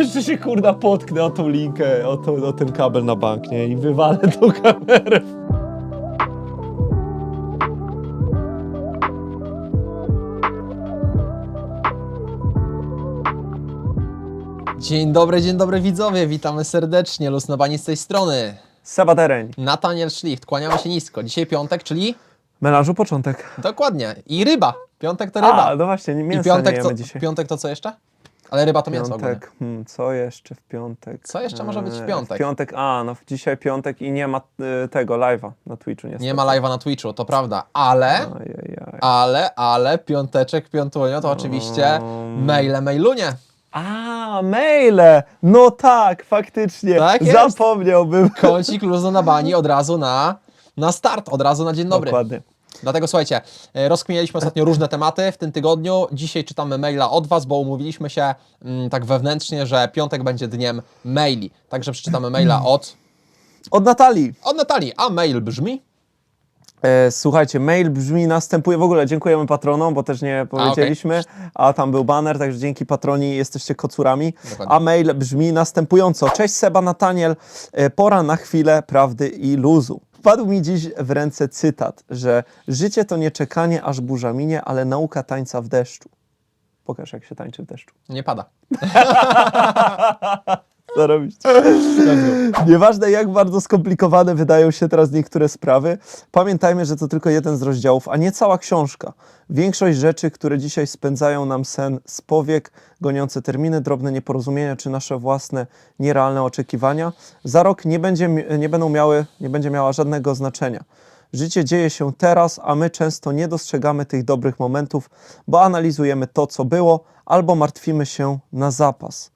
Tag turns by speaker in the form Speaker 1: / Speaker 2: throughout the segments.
Speaker 1: Jeszcze się kurda potknę o tą linkę, o, to, o ten kabel na bank, nie? I wywalę tą kamerę.
Speaker 2: Dzień dobry, dzień dobry widzowie, witamy serdecznie, Lusnowani z tej strony.
Speaker 1: Seba Dereń.
Speaker 2: Nataniel Schlicht, kłaniamy się nisko. Dzisiaj piątek, czyli
Speaker 1: Melanżu początek.
Speaker 2: dokładnie i ryba. Piątek to ryba.
Speaker 1: A, no właśnie, nie
Speaker 2: I
Speaker 1: mięsa
Speaker 2: piątek
Speaker 1: nie
Speaker 2: to,
Speaker 1: jemy dzisiaj.
Speaker 2: piątek to co jeszcze? Ale ryba to mięso ogólnie.
Speaker 1: Piątek, hmm, co jeszcze w piątek?
Speaker 2: Co jeszcze może być w
Speaker 1: Eee,
Speaker 2: piątek?
Speaker 1: W piątek, a no dzisiaj piątek i nie ma y, tego live'a na Twitchu niestety.
Speaker 2: Nie ma live'a na Twitchu, to prawda, ale,
Speaker 1: Ajajaj.
Speaker 2: ale, ale piąteczek, piątunio to oczywiście
Speaker 1: Mm.
Speaker 2: maile, mailunie.
Speaker 1: A, maile! No tak, faktycznie.
Speaker 2: Tak jest.
Speaker 1: Zapomniałbym.
Speaker 2: Kącik luzu na bani od razu na, na start, od razu na dzień dobry.
Speaker 1: Dokładnie.
Speaker 2: Dlatego słuchajcie, e, rozkminialiśmy ostatnio różne tematy w tym tygodniu. Dzisiaj czytamy maila od Was, bo umówiliśmy się mm, tak wewnętrznie, że piątek będzie dniem maili. Także przeczytamy maila od,
Speaker 1: Od Natalii.
Speaker 2: od Natalii. A mail brzmi.
Speaker 1: E, słuchajcie, mail brzmi następuje. W ogóle dziękujemy patronom, bo też nie powiedzieliśmy, a, tam był banner, także dzięki patroni jesteście kocurami.
Speaker 2: Dokładnie.
Speaker 1: A mail brzmi następująco. Cześć Seba Nataniel, e, pora na chwilę prawdy i luzu. Wpadł mi dziś w ręce cytat, że życie to nie czekanie aż burza minie, ale nauka tańca w deszczu. Pokaż jak się tańczy w deszczu.
Speaker 2: Nie pada.
Speaker 1: zarobić. Nieważne jak bardzo skomplikowane wydają się teraz niektóre sprawy, pamiętajmy, że to tylko jeden z rozdziałów, a nie cała książka. Większość rzeczy, które dzisiaj spędzają nam sen z powiek, goniące terminy, drobne nieporozumienia czy nasze własne nierealne oczekiwania, za rok nie, będzie, nie będą miały, nie będzie miała żadnego znaczenia. Życie dzieje się teraz, a my często nie dostrzegamy tych dobrych momentów, bo analizujemy to, co było, albo martwimy się na zapas.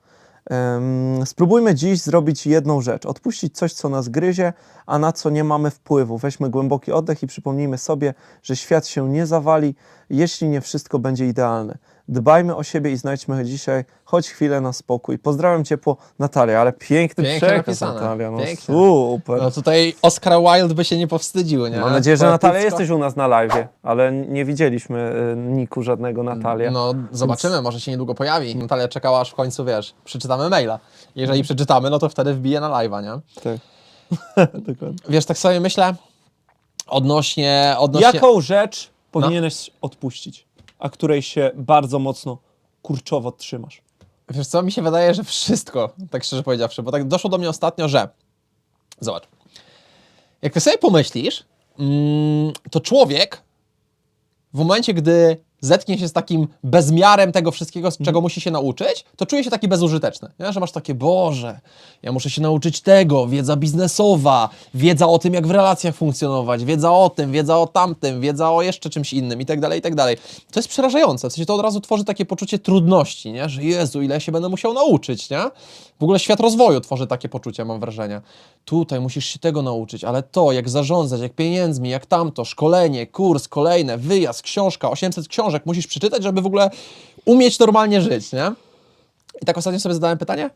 Speaker 1: Spróbujmy dziś zrobić jedną rzecz: odpuścić coś, co nas gryzie, a na co nie mamy wpływu. Weźmy głęboki oddech i przypomnijmy sobie, że świat się nie zawali, jeśli nie wszystko będzie idealne. Dbajmy o siebie i znajdźmy dzisiaj choć chwilę na spokój. Pozdrawiam ciepło, Natalia, ale piękny
Speaker 2: Pięknie
Speaker 1: przekaz,
Speaker 2: napisane.
Speaker 1: Natalia. No,
Speaker 2: Pięknie.
Speaker 1: super.
Speaker 2: No tutaj Oscar Wilde by się nie powstydził, nie?
Speaker 1: Mam nadzieję, że
Speaker 2: Poetycko.
Speaker 1: Natalia jesteś u nas na live, ale nie widzieliśmy y, niku żadnego Natalia.
Speaker 2: No zobaczymy, może się niedługo pojawi. Natalia czekała aż w końcu, wiesz, przeczytamy maila. Jeżeli przeczytamy, no to wtedy wbije na live'a, nie?
Speaker 1: Tak. Dokładnie.
Speaker 2: Wiesz, tak sobie myślę odnośnie... odnośnie...
Speaker 1: Jaką rzecz powinieneś odpuścić, a której się bardzo mocno kurczowo trzymasz?
Speaker 2: Wiesz co, mi się wydaje, że wszystko, tak szczerze powiedziawszy, bo tak doszło do mnie ostatnio, że zobacz, jak ty sobie pomyślisz, mm, to człowiek w momencie, gdy zetknie się z takim bezmiarem tego wszystkiego, z czego musi się nauczyć, to czuje się taki bezużyteczny, nie? że masz takie, Boże, ja muszę się nauczyć tego, wiedza biznesowa, wiedza o tym, jak w relacjach funkcjonować, wiedza o tym, wiedza o tamtym, wiedza o jeszcze czymś innym i tak dalej, i tak dalej. To jest przerażające, w sensie to od razu tworzy takie poczucie trudności, nie? że Jezu, ile się będę musiał nauczyć, nie? W ogóle świat rozwoju tworzy takie poczucie, mam wrażenie. Tutaj musisz się tego nauczyć, ale to, jak zarządzać, jak pieniędzmi, jak tamto, szkolenie, kurs, kolejne, wyjazd, książka, 800 książek musisz przeczytać, żeby w ogóle umieć normalnie żyć, nie? I tak ostatnio sobie zadałem pytanie,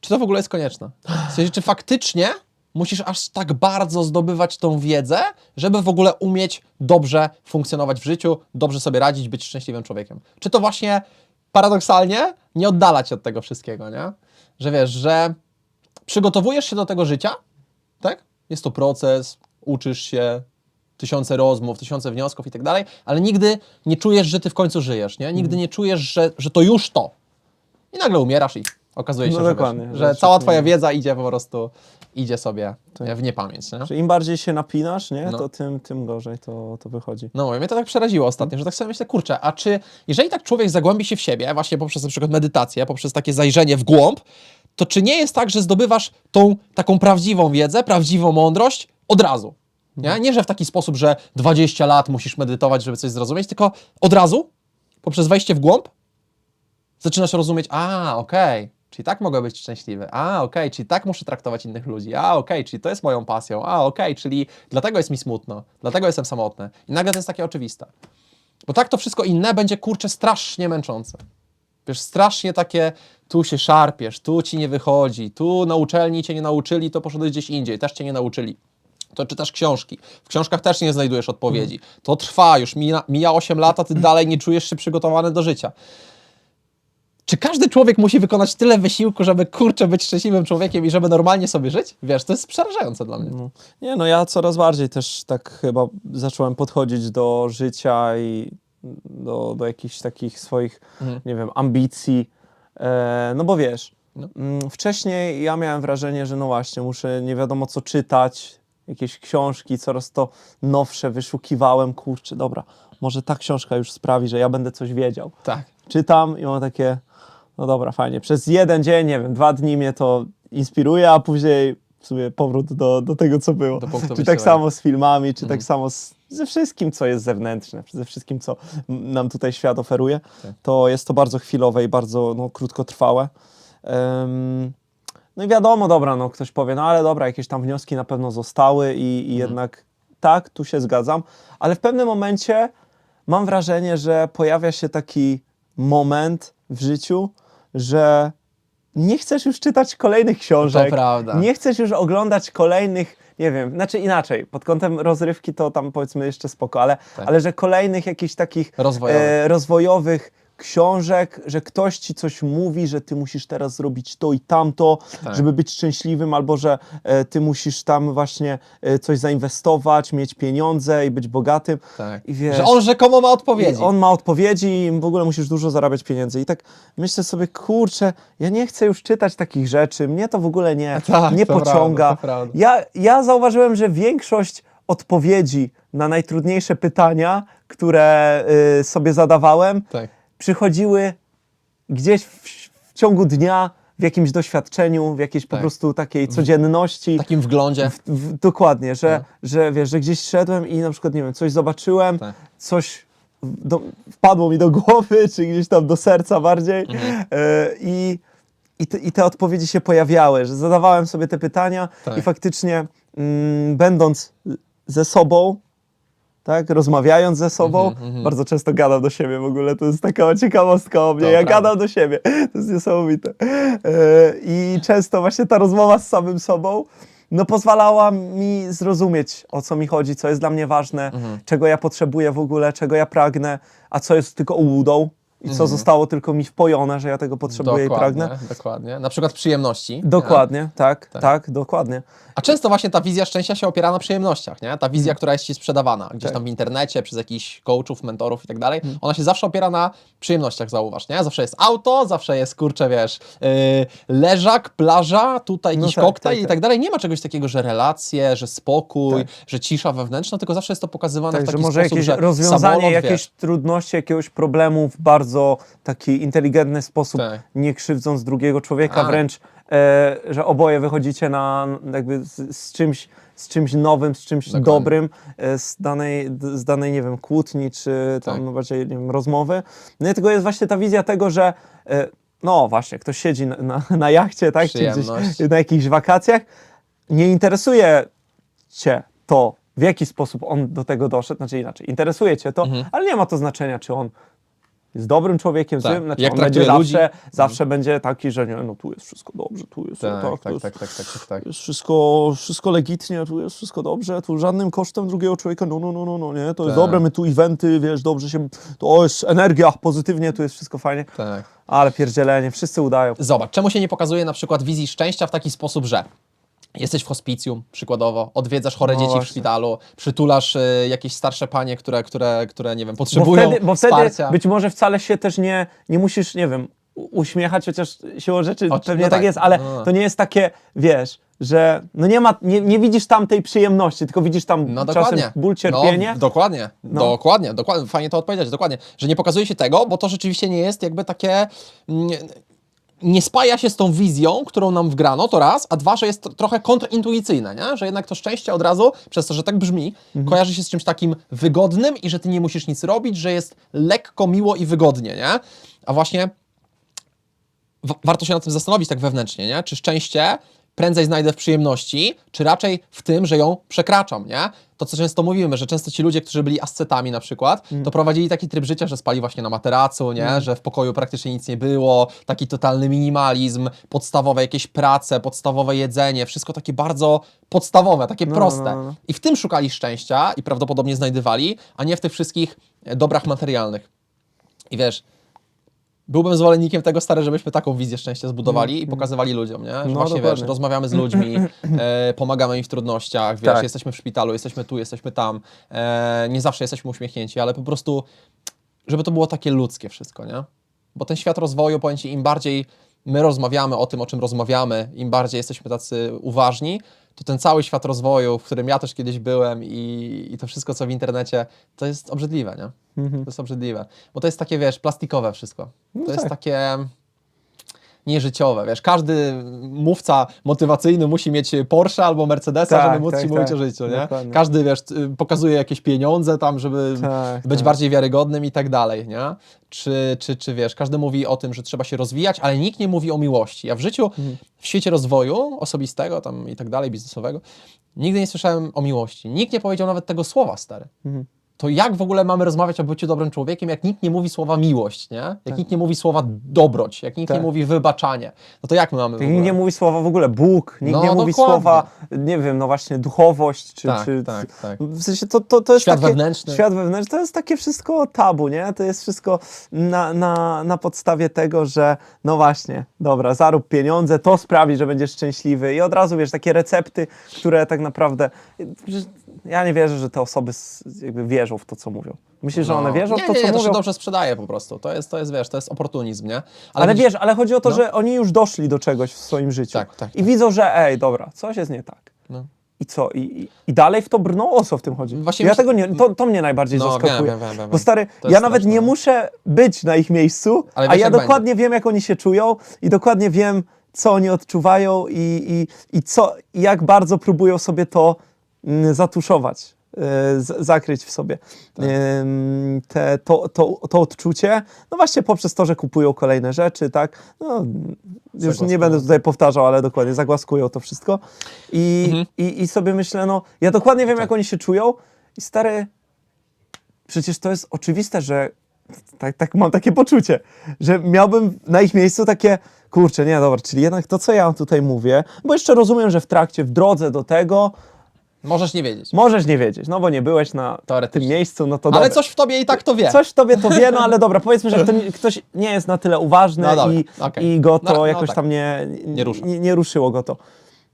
Speaker 2: czy to w ogóle jest konieczne? W sensie, czy faktycznie musisz aż tak bardzo zdobywać tą wiedzę, żeby w ogóle umieć dobrze funkcjonować w życiu, dobrze sobie radzić, być szczęśliwym człowiekiem? Czy to właśnie paradoksalnie nie oddala cię od tego wszystkiego, nie? Że wiesz, że przygotowujesz się do tego życia, tak? Jest to proces, uczysz się, tysiące rozmów, tysiące wniosków i tak dalej, ale nigdy nie czujesz, że ty w końcu żyjesz, nie? Nigdy nie czujesz, że, że to już to. I nagle umierasz i okazuje się,
Speaker 1: No
Speaker 2: że,
Speaker 1: dokładnie,
Speaker 2: wiesz,
Speaker 1: że
Speaker 2: że cała twoja wiedza idzie po prostu, idzie sobie w niepamięć, nie?
Speaker 1: Że im bardziej się napinasz, nie,
Speaker 2: No.
Speaker 1: to tym, tym gorzej to, to wychodzi.
Speaker 2: No, mnie to tak przeraziło ostatnio, że tak sobie myślę, kurczę, a czy jeżeli tak człowiek zagłębi się w siebie, właśnie poprzez na przykład medytację, poprzez takie zajrzenie w głąb, to czy nie jest tak, że zdobywasz tą taką prawdziwą wiedzę, prawdziwą mądrość od razu? Nie? nie, że w taki sposób, że 20 lat musisz medytować, żeby coś zrozumieć, tylko od razu, poprzez wejście w głąb, zaczynasz rozumieć, a, okej, czyli tak mogę być szczęśliwy, a, okej, czyli tak muszę traktować innych ludzi, a, okej, czyli to jest moją pasją, a, okej, czyli dlatego jest mi smutno, dlatego jestem samotny. I nagle to jest takie oczywiste. Bo tak to wszystko inne będzie, kurczę, strasznie męczące. Wiesz, strasznie takie, tu się szarpiesz, tu ci nie wychodzi, tu na uczelni cię nie nauczyli, to poszedłeś gdzieś indziej, też cię nie nauczyli. To czytasz książki. W książkach też nie znajdujesz odpowiedzi. To trwa, już mija, mija 8 lat, a ty dalej nie czujesz się przygotowany do życia. czy każdy człowiek musi wykonać tyle wysiłku, żeby kurczę być szczęśliwym człowiekiem i żeby normalnie sobie żyć? Wiesz, to jest przerażające dla mnie.
Speaker 1: No. Nie, no ja coraz bardziej też tak chyba zacząłem podchodzić do życia i do, do jakichś takich swoich,
Speaker 2: Mhm.
Speaker 1: nie wiem, ambicji. E, no bo wiesz,
Speaker 2: No.
Speaker 1: mm, wcześniej ja miałem wrażenie, że no właśnie, muszę nie wiadomo co czytać, jakieś książki, coraz to nowsze wyszukiwałem, kurczę, dobra, może ta książka już sprawi, że ja będę coś wiedział.
Speaker 2: Tak.
Speaker 1: Czytam i mam takie, no dobra, fajnie, przez jeden dzień, nie wiem, dwa dni mnie to inspiruje, a później w sumie powrót do, do tego, co było. Czy tak samo z filmami, czy
Speaker 2: Mhm.
Speaker 1: tak samo z, ze wszystkim, co jest zewnętrzne, ze wszystkim, co nam tutaj świat oferuje,
Speaker 2: Tak.
Speaker 1: to jest to bardzo chwilowe i bardzo no, krótkotrwałe. Em, no i wiadomo, dobra, no ktoś powie, no ale dobra, jakieś tam wnioski na pewno zostały i,
Speaker 2: Mhm.
Speaker 1: i jednak tak, tu się zgadzam, ale w pewnym momencie mam wrażenie, że pojawia się taki moment w życiu, że nie chcesz już czytać kolejnych książek, nie chcesz już oglądać kolejnych, nie wiem, znaczy inaczej, pod kątem rozrywki to tam powiedzmy jeszcze spoko, ale,
Speaker 2: Tak.
Speaker 1: ale że kolejnych jakichś takich
Speaker 2: Rozwojowych.
Speaker 1: e, rozwojowych książek, że ktoś ci coś mówi, że ty musisz teraz zrobić to i tamto,
Speaker 2: Tak.
Speaker 1: żeby być szczęśliwym, albo że e, ty musisz tam właśnie e, coś zainwestować, mieć pieniądze i być bogatym.
Speaker 2: Tak.
Speaker 1: I wiesz,
Speaker 2: Że on rzekomo ma odpowiedzi.
Speaker 1: on ma odpowiedzi i w ogóle musisz dużo zarabiać pieniędzy. I tak myślę sobie, kurczę, ja nie chcę już czytać takich rzeczy, mnie to w ogóle nie,
Speaker 2: Tak,
Speaker 1: nie
Speaker 2: prawda,
Speaker 1: pociąga.
Speaker 2: to prawda.
Speaker 1: ja, ja zauważyłem, że większość odpowiedzi na najtrudniejsze pytania, które y, sobie zadawałem,
Speaker 2: Tak.
Speaker 1: Przychodziły gdzieś w, w ciągu dnia, w jakimś doświadczeniu, w jakiejś po
Speaker 2: Tak.
Speaker 1: prostu takiej codzienności.
Speaker 2: W takim wglądzie.
Speaker 1: W, dokładnie, że,
Speaker 2: No.
Speaker 1: że wiesz, że gdzieś szedłem i na przykład, nie wiem, coś zobaczyłem,
Speaker 2: Tak.
Speaker 1: coś do, wpadło mi do głowy, czy gdzieś tam do serca bardziej
Speaker 2: Mhm.
Speaker 1: e, i, i, te, i te odpowiedzi się pojawiały, że zadawałem sobie te pytania
Speaker 2: Tak.
Speaker 1: i faktycznie mm, będąc ze sobą, tak, rozmawiając ze sobą,
Speaker 2: Mhm, mhm.
Speaker 1: bardzo często gadam do siebie w ogóle, to jest taka ciekawostka o mnie,
Speaker 2: To
Speaker 1: ja
Speaker 2: prawda.
Speaker 1: gadam do siebie, to jest niesamowite. E, I często właśnie ta rozmowa z samym sobą, no pozwalała mi zrozumieć, o co mi chodzi, co jest dla mnie ważne,
Speaker 2: Mhm.
Speaker 1: czego ja potrzebuję w ogóle, czego ja pragnę, a co jest tylko ułudą i co zostało tylko mi wpojone, że ja tego potrzebuję i pragnę.
Speaker 2: Mhm. Dokładnie. Na przykład przyjemności.
Speaker 1: Dokładnie, tak,
Speaker 2: Tak.
Speaker 1: tak, dokładnie.
Speaker 2: A często właśnie ta wizja szczęścia się opiera na przyjemnościach, nie? Ta
Speaker 1: Mhm.
Speaker 2: wizja, która jest ci sprzedawana gdzieś
Speaker 1: Tak.
Speaker 2: tam w internecie, przez jakichś coachów, mentorów i tak dalej,
Speaker 1: Mhm.
Speaker 2: ona się zawsze opiera na przyjemnościach, zauważ, nie? Zawsze jest auto, zawsze jest, kurczę, wiesz, yy, leżak, plaża, tutaj
Speaker 1: No
Speaker 2: jakiś
Speaker 1: tak,
Speaker 2: koktajl
Speaker 1: tak,
Speaker 2: i
Speaker 1: tak.
Speaker 2: tak dalej. Nie ma czegoś takiego, że relacje, że spokój,
Speaker 1: Tak.
Speaker 2: że cisza wewnętrzna, tylko zawsze jest to pokazywane w
Speaker 1: Także
Speaker 2: taki
Speaker 1: może
Speaker 2: sposób,
Speaker 1: jakieś
Speaker 2: że
Speaker 1: rozwiązanie
Speaker 2: samolot,
Speaker 1: jakiejś
Speaker 2: wiesz,
Speaker 1: trudności, jakiegoś problemu w bardzo taki inteligentny sposób,
Speaker 2: Tak.
Speaker 1: nie krzywdząc drugiego człowieka,
Speaker 2: Tak.
Speaker 1: wręcz, e, że oboje wychodzicie na jakby z, z czymś z czymś nowym, z czymś
Speaker 2: Dokładnie.
Speaker 1: dobrym, e, z danej, d- z danej, nie wiem, kłótni, czy tam
Speaker 2: Tak.
Speaker 1: bardziej, nie wiem, rozmowy. No i tego jest właśnie ta wizja tego, że e, no właśnie, ktoś siedzi na, na, na jachcie, tak, czy gdzieś
Speaker 2: Przyjemność.
Speaker 1: na jakichś wakacjach, nie interesuje cię to, w jaki sposób on do tego doszedł, znaczy inaczej, interesuje cię to, ale nie ma to znaczenia, czy on jest dobrym człowiekiem,
Speaker 2: Mhm. Tak.
Speaker 1: złym, znaczy
Speaker 2: Jak
Speaker 1: on będzie
Speaker 2: traktuje ludzi.
Speaker 1: zawsze, zawsze będzie taki, że nie, no tu jest wszystko dobrze, tu jest
Speaker 2: Tak,
Speaker 1: tak,
Speaker 2: tak,
Speaker 1: to
Speaker 2: tak,
Speaker 1: jest,
Speaker 2: tak, tak, tak, tak, tak.
Speaker 1: jest wszystko, wszystko legitnie, tu jest wszystko dobrze, tu żadnym kosztem drugiego człowieka, no, no, no, no, no nie, to jest
Speaker 2: Tak.
Speaker 1: dobre, my tu eventy, wiesz, dobrze się, to jest energia, pozytywnie, tu jest wszystko fajnie,
Speaker 2: tak.
Speaker 1: ale pierdzielenie, wszyscy udają.
Speaker 2: Zobacz, czemu się nie pokazuje na przykład wizji szczęścia w taki sposób, że jesteś w hospicjum, przykładowo, odwiedzasz chore
Speaker 1: No
Speaker 2: dzieci w
Speaker 1: właśnie.
Speaker 2: szpitalu, przytulasz y, jakieś starsze panie, które, które, które nie wiem,
Speaker 1: Bo
Speaker 2: potrzebują
Speaker 1: wtedy, bo wtedy
Speaker 2: wsparcia.
Speaker 1: być może wcale się też nie, nie musisz, nie wiem, u- uśmiechać, chociaż siłą rzeczy
Speaker 2: O,
Speaker 1: pewnie
Speaker 2: no
Speaker 1: tak,
Speaker 2: tak.
Speaker 1: jest, ale
Speaker 2: No, no.
Speaker 1: to nie jest takie, wiesz, że no nie ma, nie, nie widzisz tam tej przyjemności, tylko widzisz tam
Speaker 2: No
Speaker 1: czasem
Speaker 2: dokładnie.
Speaker 1: ból, cierpienie.
Speaker 2: No, dokładnie, dokładnie, dokładnie, fajnie to odpowiedzieć, dokładnie, że nie pokazuje się tego, bo to rzeczywiście nie jest jakby takie... mm, Nie spaja się z tą wizją, którą nam wgrano, to raz, a dwa, że jest trochę kontrintuicyjne, nie? że jednak to szczęście od razu, przez to, że tak brzmi,
Speaker 1: Mhm.
Speaker 2: kojarzy się z czymś takim wygodnym i że ty nie musisz nic robić, że jest lekko, miło i wygodnie, nie? A właśnie wa- warto się nad tym zastanowić tak wewnętrznie, nie? Czy szczęście prędzej znajdę w przyjemności, czy raczej w tym, że ją przekraczam, nie? To, co często mówimy, że często ci ludzie, którzy byli ascetami na przykład, to prowadzili taki tryb życia, że spali właśnie na materacu, nie? Że w pokoju praktycznie nic nie było, taki totalny minimalizm, podstawowe jakieś prace, podstawowe jedzenie, wszystko takie bardzo podstawowe, takie
Speaker 1: No,
Speaker 2: proste.
Speaker 1: no, no.
Speaker 2: I w tym szukali szczęścia i prawdopodobnie znajdywali, a nie w tych wszystkich dobrach materialnych. I wiesz, byłbym zwolennikiem tego, stary, żebyśmy taką wizję szczęścia zbudowali i pokazowali ludziom, nie? Że
Speaker 1: No,
Speaker 2: właśnie, wiesz,
Speaker 1: dokładnie.
Speaker 2: rozmawiamy z ludźmi, e, pomagamy im w trudnościach, wiesz,
Speaker 1: Tak.
Speaker 2: jesteśmy w szpitalu, jesteśmy tu, jesteśmy tam, e, nie zawsze jesteśmy uśmiechnięci, ale po prostu, żeby to było takie ludzkie wszystko, nie? Bo ten świat rozwoju, powiem Ci, im bardziej my rozmawiamy o tym, o czym rozmawiamy, im bardziej jesteśmy tacy uważni, to ten cały świat rozwoju, w którym ja też kiedyś byłem i, i to wszystko, co w internecie, to jest obrzydliwe, nie? To jest obrzydliwe. Bo to jest takie, wiesz, plastikowe wszystko. To jest
Speaker 1: tak.
Speaker 2: takie nieżyciowe, wiesz, każdy mówca motywacyjny musi mieć Porsche albo Mercedesa,
Speaker 1: Tak,
Speaker 2: żeby móc
Speaker 1: tak,
Speaker 2: ci mówić
Speaker 1: tak.
Speaker 2: o życiu, nie?
Speaker 1: Dokładnie.
Speaker 2: Każdy, wiesz, pokazuje jakieś pieniądze tam, żeby
Speaker 1: Tak,
Speaker 2: być
Speaker 1: tak.
Speaker 2: bardziej wiarygodnym i tak dalej, nie? Czy, czy, czy wiesz, każdy mówi o tym, że trzeba się rozwijać, ale nikt nie mówi o miłości. Ja w życiu,
Speaker 1: Mhm.
Speaker 2: w świecie rozwoju osobistego tam i tak dalej, biznesowego, nigdy nie słyszałem o miłości. Nikt nie powiedział nawet tego słowa, stary.
Speaker 1: Mhm.
Speaker 2: To jak w ogóle mamy rozmawiać o byciu dobrym człowiekiem, jak nikt nie mówi słowa miłość, nie? Jak nikt nie mówi słowa dobroć, jak nikt nie
Speaker 1: Tak.
Speaker 2: mówi wybaczanie, no to jak my mamy
Speaker 1: Nikt nie mówi słowa w ogóle Bóg, nikt
Speaker 2: No,
Speaker 1: nie mówi
Speaker 2: dokładnie.
Speaker 1: słowa, nie wiem, no właśnie duchowość, czy...
Speaker 2: Tak,
Speaker 1: czy
Speaker 2: tak, tak.
Speaker 1: W sensie to, to, to jest
Speaker 2: Świat
Speaker 1: takie,
Speaker 2: wewnętrzny.
Speaker 1: Świat wewnętrzny, to jest takie wszystko tabu, nie? To jest wszystko na, na, na podstawie tego, że no właśnie, dobra, zarób pieniądze, to sprawi, że będziesz szczęśliwy i od razu, wiesz, takie recepty, które tak naprawdę... Ja nie wierzę, że te osoby s- jakby wierzą w to, co mówią. Myślisz, że one wierzą
Speaker 2: No. nie,
Speaker 1: w to,
Speaker 2: nie,
Speaker 1: co
Speaker 2: nie, to
Speaker 1: mówią?
Speaker 2: się dobrze sprzedaje po prostu. To jest, to jest, wiesz, to jest oportunizm, nie?
Speaker 1: Ale
Speaker 2: widzisz-
Speaker 1: wiesz, ale chodzi o to,
Speaker 2: No.
Speaker 1: że oni już doszli do czegoś w swoim życiu.
Speaker 2: Tak, tak,
Speaker 1: I
Speaker 2: tak.
Speaker 1: widzą, że ej, dobra, coś jest nie tak.
Speaker 2: No.
Speaker 1: I co? I, i, I dalej w to brną? O co w tym chodzi?
Speaker 2: Właśnie
Speaker 1: ja tego nie, to, to mnie najbardziej
Speaker 2: No,
Speaker 1: zaskakuje.
Speaker 2: wiem, wiem, wiem, wiem.
Speaker 1: Bo stary,
Speaker 2: To jest
Speaker 1: ja nawet
Speaker 2: straszne.
Speaker 1: nie muszę być na ich miejscu,
Speaker 2: Ale
Speaker 1: a
Speaker 2: wiesz,
Speaker 1: ja
Speaker 2: jak
Speaker 1: dokładnie wiem, jak oni się czują i dokładnie wiem, co oni odczuwają i, i, i co, i jak bardzo próbują sobie to zatuszować. y, z- zakryć w sobie
Speaker 2: Tak.
Speaker 1: Te, to, to, to odczucie, no właśnie poprzez to, że kupują kolejne rzeczy, tak, no, już nie będę tutaj powtarzał, ale dokładnie zagłaskują to wszystko i,
Speaker 2: Mhm.
Speaker 1: i, i sobie myślę, no, ja dokładnie wiem, jak oni się czują i stary, przecież to jest oczywiste, że tak, tak mam takie poczucie, że miałbym na ich miejscu takie, kurczę, nie, dobra, czyli jednak to, co ja tutaj mówię, bo jeszcze rozumiem, że w trakcie, w drodze do tego
Speaker 2: Możesz nie wiedzieć.
Speaker 1: możesz nie wiedzieć, no bo nie byłeś na tym
Speaker 2: Teoretycznie.
Speaker 1: miejscu, no to
Speaker 2: Ale
Speaker 1: dobra.
Speaker 2: coś w tobie i tak to wie.
Speaker 1: Coś w tobie to wie, no ale dobra, powiedzmy, że ktoś nie jest na tyle uważny
Speaker 2: No dobra,
Speaker 1: i,
Speaker 2: okej.
Speaker 1: i go to
Speaker 2: No, no
Speaker 1: jakoś
Speaker 2: tak.
Speaker 1: tam nie,
Speaker 2: Nie rusza.
Speaker 1: nie, nie ruszyło go to.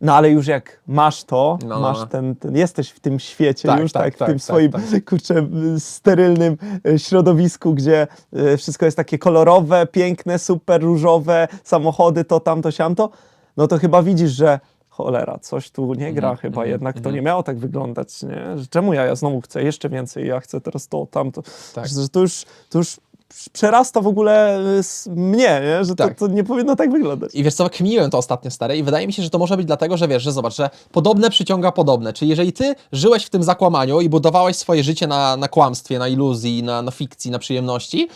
Speaker 1: No ale już jak masz to,
Speaker 2: No, no,
Speaker 1: masz
Speaker 2: no.
Speaker 1: ten, ten, jesteś w tym świecie
Speaker 2: Tak,
Speaker 1: już,
Speaker 2: tak,
Speaker 1: tak, w
Speaker 2: tak,
Speaker 1: tym
Speaker 2: tak,
Speaker 1: swoim,
Speaker 2: tak.
Speaker 1: kurczę, sterylnym y, środowisku, gdzie y, wszystko jest takie kolorowe, piękne, super różowe, samochody, to, tamto, siamto, no to chyba widzisz, że cholera, coś tu nie gra
Speaker 2: Mhm,
Speaker 1: chyba jednak, to nie miało tak wyglądać, nie? Że czemu ja, ja znowu chcę jeszcze więcej, ja chcę teraz to, tamto,
Speaker 2: Tak.
Speaker 1: że to już, to już przerasta w ogóle y, mnie, nie? że
Speaker 2: Tak.
Speaker 1: to, to nie powinno tak wyglądać.
Speaker 2: I wiesz co, kminiłem to ostatnio stare i wydaje mi się, że to może być dlatego, że wiesz, że zobacz, że podobne przyciąga podobne. Czyli jeżeli ty żyłeś w tym zakłamaniu i budowałeś swoje życie na, na kłamstwie, na iluzji, na, na fikcji, na przyjemności,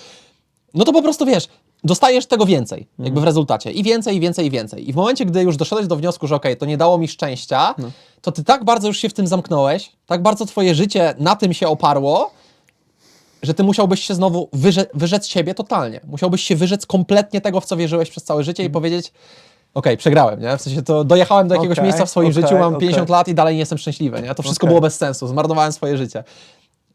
Speaker 2: no to po prostu wiesz, dostajesz tego więcej, jakby w rezultacie. I więcej, i więcej, i więcej. I w momencie, gdy już doszedłeś do wniosku, że okej, to nie dało mi szczęścia, to ty tak bardzo już się w tym zamknąłeś, tak bardzo twoje życie na tym się oparło, że ty musiałbyś się znowu wyrze wyrzec siebie totalnie. Musiałbyś się wyrzec kompletnie tego, w co wierzyłeś przez całe życie i powiedzieć, okej, przegrałem, nie? W sensie to dojechałem do jakiegoś
Speaker 1: Okej,
Speaker 2: miejsca w swoim
Speaker 1: okej,
Speaker 2: życiu, mam
Speaker 1: okej.
Speaker 2: 50 lat i dalej nie jestem szczęśliwy, nie? To wszystko
Speaker 1: Okej.
Speaker 2: było bez sensu, zmarnowałem swoje życie.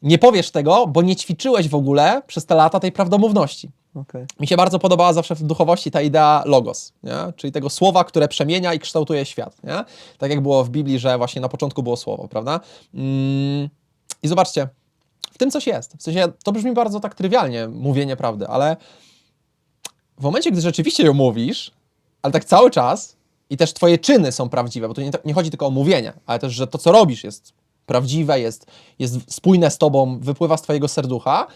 Speaker 2: Nie powiesz tego, bo nie ćwiczyłeś w ogóle przez te lata tej prawdomówności.
Speaker 1: Okej.
Speaker 2: Mi się bardzo podobała zawsze w duchowości ta idea logos, nie? czyli tego słowa, które przemienia i kształtuje świat. Nie? Tak jak było w Biblii, że właśnie na początku było słowo, prawda? Mm, I zobaczcie, w tym coś jest. W sensie to brzmi bardzo tak trywialnie, mówienie prawdy, ale w momencie, gdy rzeczywiście ją mówisz, ale tak cały czas i też twoje czyny są prawdziwe, bo tu nie, nie chodzi tylko o mówienie, ale też, że to, co robisz jest prawdziwe, jest, jest spójne z tobą, wypływa z twojego serducha,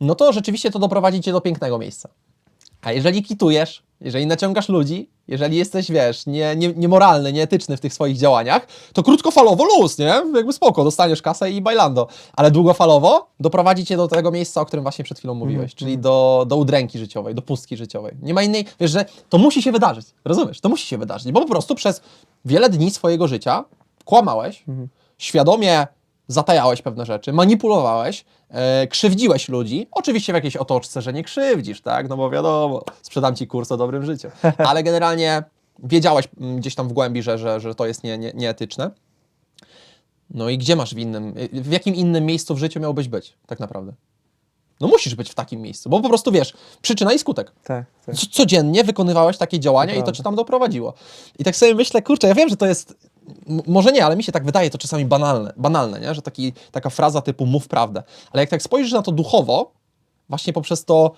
Speaker 2: no to rzeczywiście to doprowadzi cię do pięknego miejsca. A jeżeli kitujesz, jeżeli naciągasz ludzi, jeżeli jesteś, wiesz, nie, nie, niemoralny, nieetyczny w tych swoich działaniach, to krótkofalowo luz, nie? Jakby spoko, dostaniesz kasę i bailando. Ale długofalowo doprowadzi cię do tego miejsca, o którym właśnie przed chwilą mówiłeś, czyli do, do udręki życiowej, do pustki życiowej. Nie ma innej, wiesz, że to musi się wydarzyć, rozumiesz? To musi się wydarzyć, bo po prostu przez wiele dni swojego życia kłamałeś, świadomie zatajałeś pewne rzeczy, manipulowałeś, e, krzywdziłeś ludzi, oczywiście w jakiejś otoczce, że nie krzywdzisz, tak, no bo wiadomo, sprzedam ci kurs o dobrym życiu, ale generalnie wiedziałeś mm, gdzieś tam w głębi, że, że, że to jest nie, nie, nieetyczne. No i gdzie masz w innym, w jakim innym miejscu w życiu miałbyś być, tak naprawdę? No musisz być w takim miejscu, bo po prostu wiesz, przyczyna i skutek.
Speaker 1: Tak, tak.
Speaker 2: Codziennie wykonywałeś takie działania i to cię tam doprowadziło. I tak sobie myślę, kurczę, ja wiem, że to jest, może nie, ale mi się tak wydaje to czasami banalne, banalne nie? że taki, taka fraza typu mów prawdę. Ale jak tak spojrzysz na to duchowo, właśnie poprzez to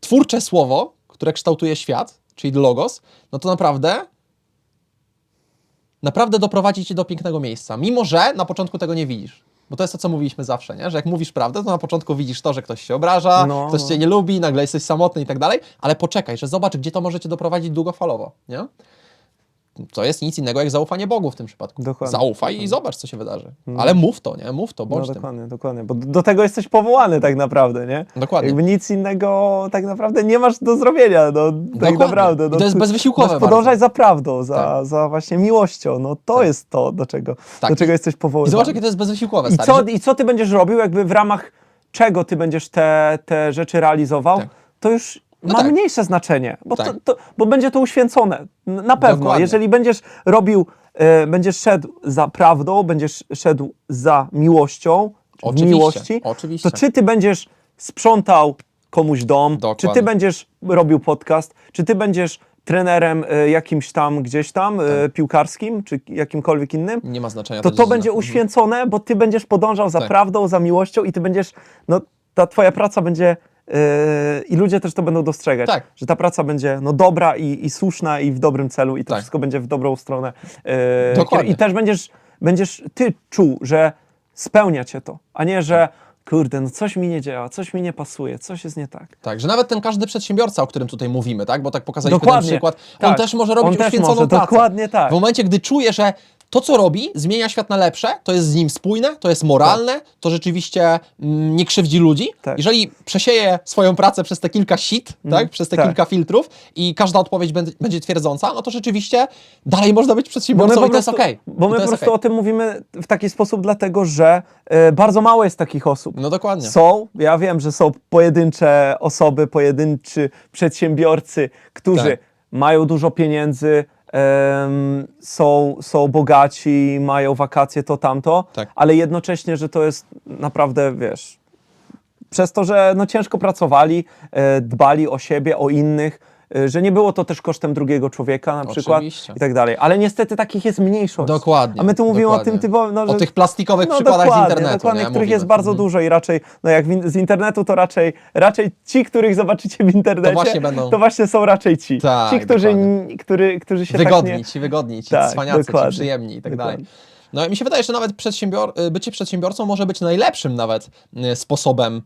Speaker 2: twórcze słowo, które kształtuje świat, czyli logos, no to naprawdę naprawdę doprowadzi cię do pięknego miejsca, mimo że na początku tego nie widzisz. Bo to jest to, co mówiliśmy zawsze, nie? że jak mówisz prawdę, to na początku widzisz to, że ktoś się obraża,
Speaker 1: No,
Speaker 2: ktoś cię nie lubi, nagle jesteś samotny i tak dalej, ale poczekaj, że zobacz, gdzie to może cię doprowadzić długofalowo. Nie? To jest nic innego jak zaufanie Bogu w tym przypadku.
Speaker 1: Dokładnie,
Speaker 2: Zaufaj i zobacz, co się wydarzy. Ale mów to, nie? Mów to,
Speaker 1: No
Speaker 2: bądź tym.
Speaker 1: dokładnie, dokładnie, bo do tego jesteś powołany tak naprawdę, nie?
Speaker 2: Dokładnie.
Speaker 1: Jakby nic innego tak naprawdę nie masz do zrobienia, no tak
Speaker 2: Dokładnie.
Speaker 1: naprawdę.
Speaker 2: I
Speaker 1: No,
Speaker 2: to jest bezwysiłkowe
Speaker 1: Masz podążać za prawdą, za,
Speaker 2: Tak.
Speaker 1: za właśnie miłością, no to jest to, do czego,
Speaker 2: Tak.
Speaker 1: do czego jesteś
Speaker 2: I
Speaker 1: powołany.
Speaker 2: zobacz, jakie to jest bezwysiłkowe,
Speaker 1: I
Speaker 2: stary.
Speaker 1: co,
Speaker 2: że-
Speaker 1: I co ty będziesz robił, jakby w ramach czego ty będziesz te, te rzeczy realizował,
Speaker 2: Tak.
Speaker 1: to już
Speaker 2: No
Speaker 1: ma
Speaker 2: tak.
Speaker 1: mniejsze znaczenie, bo,
Speaker 2: Tak.
Speaker 1: to, to, bo będzie to uświęcone. Na pewno.
Speaker 2: Dokładnie.
Speaker 1: Jeżeli będziesz robił, e, będziesz szedł za prawdą, będziesz szedł za miłością,
Speaker 2: Oczywiście,
Speaker 1: miłości,
Speaker 2: oczywiście.
Speaker 1: to czy ty będziesz sprzątał komuś dom, czy
Speaker 2: Dokładnie.
Speaker 1: ty będziesz robił podcast, czy ty będziesz trenerem e, jakimś tam, gdzieś tam,
Speaker 2: Tak.
Speaker 1: e, piłkarskim, czy jakimkolwiek innym,
Speaker 2: Nie ma znaczenia.
Speaker 1: to to
Speaker 2: dziedzina.
Speaker 1: będzie
Speaker 2: Mhm.
Speaker 1: uświęcone, bo ty będziesz podążał za
Speaker 2: Tak.
Speaker 1: prawdą, za miłością i ty będziesz, no ta twoja praca będzie i ludzie też to będą dostrzegać,
Speaker 2: Tak.
Speaker 1: że ta praca będzie no dobra i, i słuszna i w dobrym celu i to
Speaker 2: Tak.
Speaker 1: wszystko będzie w dobrą stronę. Yy,
Speaker 2: Dokładnie.
Speaker 1: I też będziesz, będziesz ty czuł, że spełnia cię to, a nie, że kurde, no coś mi nie działa, coś mi nie pasuje, coś jest nie tak.
Speaker 2: Tak, że nawet ten każdy przedsiębiorca, o którym tutaj mówimy, tak? Bo tak pokazaliśmy ten
Speaker 1: Dokładnie.
Speaker 2: przykład,
Speaker 1: Tak.
Speaker 2: on też może robić
Speaker 1: On też
Speaker 2: uświęconą
Speaker 1: może,
Speaker 2: pracę.
Speaker 1: dokładnie tak.
Speaker 2: W momencie, gdy czuje, że to, co robi, zmienia świat na lepsze, to jest z nim spójne, to jest moralne, to rzeczywiście mm, nie krzywdzi ludzi.
Speaker 1: Tak.
Speaker 2: Jeżeli przesieje swoją pracę przez te kilka sit, tak? przez te
Speaker 1: tak.
Speaker 2: kilka filtrów i każda odpowiedź będzie, twierdząca, no to rzeczywiście dalej można być
Speaker 1: Bo
Speaker 2: przedsiębiorcą
Speaker 1: po
Speaker 2: i to jest okej.
Speaker 1: bo
Speaker 2: I
Speaker 1: my po prostu
Speaker 2: okej.
Speaker 1: o tym mówimy w taki sposób, dlatego że e, bardzo mało jest takich osób.
Speaker 2: No dokładnie.
Speaker 1: Są, ja wiem, że są pojedyncze osoby, pojedynczy przedsiębiorcy, którzy
Speaker 2: Tak.
Speaker 1: mają dużo pieniędzy, są, są bogaci, mają wakacje, to tamto,
Speaker 2: Tak.
Speaker 1: ale jednocześnie, że to jest naprawdę, wiesz, przez to, że no, ciężko pracowali, e, dbali o siebie, o innych, że nie było to też kosztem drugiego człowieka na przykład
Speaker 2: Oczywiście.
Speaker 1: i tak dalej. Ale niestety takich jest mniejszość.
Speaker 2: Dokładnie,
Speaker 1: A my tu mówimy
Speaker 2: dokładnie.
Speaker 1: o tym typowym, no,
Speaker 2: O
Speaker 1: że
Speaker 2: tych plastikowych
Speaker 1: no,
Speaker 2: przykładach z internetu.
Speaker 1: Dokładnie,
Speaker 2: nie?
Speaker 1: których
Speaker 2: Mówimy.
Speaker 1: jest bardzo
Speaker 2: Mhm.
Speaker 1: dużo i raczej, no jak z internetu, to raczej, raczej ci, których zobaczycie w internecie,
Speaker 2: To właśnie będą-
Speaker 1: to właśnie są raczej ci.
Speaker 2: Tak,
Speaker 1: ci, którzy, który, którzy się
Speaker 2: wygodni,
Speaker 1: tak nie...
Speaker 2: ci wygodni, ci
Speaker 1: Tak,
Speaker 2: cwaniacy, ci przyjemni i tak
Speaker 1: Dokładnie.
Speaker 2: dalej. No i mi się wydaje, że nawet przedsiębior y, bycie przedsiębiorcą może być najlepszym nawet y, sposobem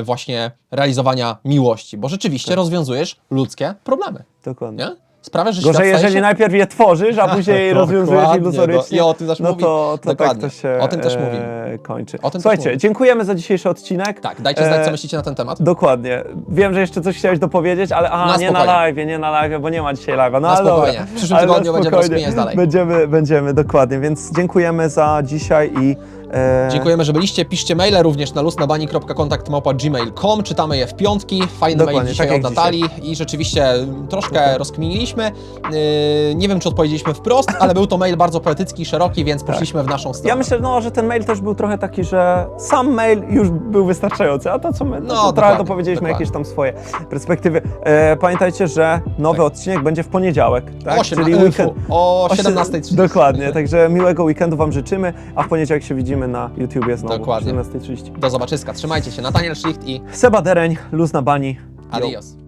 Speaker 2: y, właśnie realizowania miłości, bo rzeczywiście
Speaker 1: Tak.
Speaker 2: rozwiązujesz ludzkie problemy,
Speaker 1: Dokładnie.
Speaker 2: nie? Sprawiasz, że
Speaker 1: Gorzej,
Speaker 2: świat staje
Speaker 1: jeżeli
Speaker 2: się...
Speaker 1: najpierw je tworzysz, a później je rozwiązujesz
Speaker 2: Dokładnie,
Speaker 1: iluzorycznie,
Speaker 2: no i o tym też
Speaker 1: no
Speaker 2: mówimy.
Speaker 1: to, to tak
Speaker 2: Dokładnie.
Speaker 1: to się
Speaker 2: O tym też
Speaker 1: e,
Speaker 2: mówimy.
Speaker 1: kończy.
Speaker 2: O tym też
Speaker 1: Słuchajcie,
Speaker 2: mówimy.
Speaker 1: dziękujemy za dzisiejszy odcinek.
Speaker 2: Tak, dajcie znać, co
Speaker 1: E,
Speaker 2: myślicie na ten temat.
Speaker 1: Dokładnie. Wiem, że jeszcze coś chciałeś dopowiedzieć, ale a,
Speaker 2: Na
Speaker 1: nie na
Speaker 2: spokojnie.
Speaker 1: live, nie na live, bo nie ma dzisiaj live'a. No,
Speaker 2: Na
Speaker 1: ale
Speaker 2: spokojnie.
Speaker 1: Dobra.
Speaker 2: W przyszłym
Speaker 1: Ale na
Speaker 2: tygodniu będziemy
Speaker 1: spokojnie.
Speaker 2: rozkminiać dalej.
Speaker 1: Będziemy, będziemy, dokładnie. Więc dziękujemy za dzisiaj i e,
Speaker 2: Dziękujemy, że byliście. Piszcie maile również na lusnabani.kontakt.gmail.com. Czytamy je w piątki. Fajny
Speaker 1: Dokładnie,
Speaker 2: mail dzisiaj
Speaker 1: tak
Speaker 2: od
Speaker 1: jak
Speaker 2: Natalii i rzeczywiście mm, troszkę rozkminiliśmy. Yy, nie wiem, czy odpowiedzieliśmy wprost, ale był to mail bardzo poetycki szeroki, więc poszliśmy w naszą stronę.
Speaker 1: Ja myślę, no, że ten mail też był trochę taki, że sam mail już był wystarczający, a to co my, no, to trochę dopowiedzieliśmy jakieś tam swoje perspektywy. E, pamiętajcie, że nowy
Speaker 2: Tak.
Speaker 1: odcinek będzie w poniedziałek, tak?
Speaker 2: o, 17,
Speaker 1: weekend.
Speaker 2: o
Speaker 1: o sie-
Speaker 2: 17.30.
Speaker 1: Dokładnie, także miłego weekendu Wam życzymy, a w poniedziałek się widzimy na YouTubie znowu
Speaker 2: Dokładnie.
Speaker 1: o 17.30.
Speaker 2: Do zobaczyska. Trzymajcie się. Nataniel Schlicht i
Speaker 1: Seba Dereń, Luz na Bani. Yo.
Speaker 2: adios.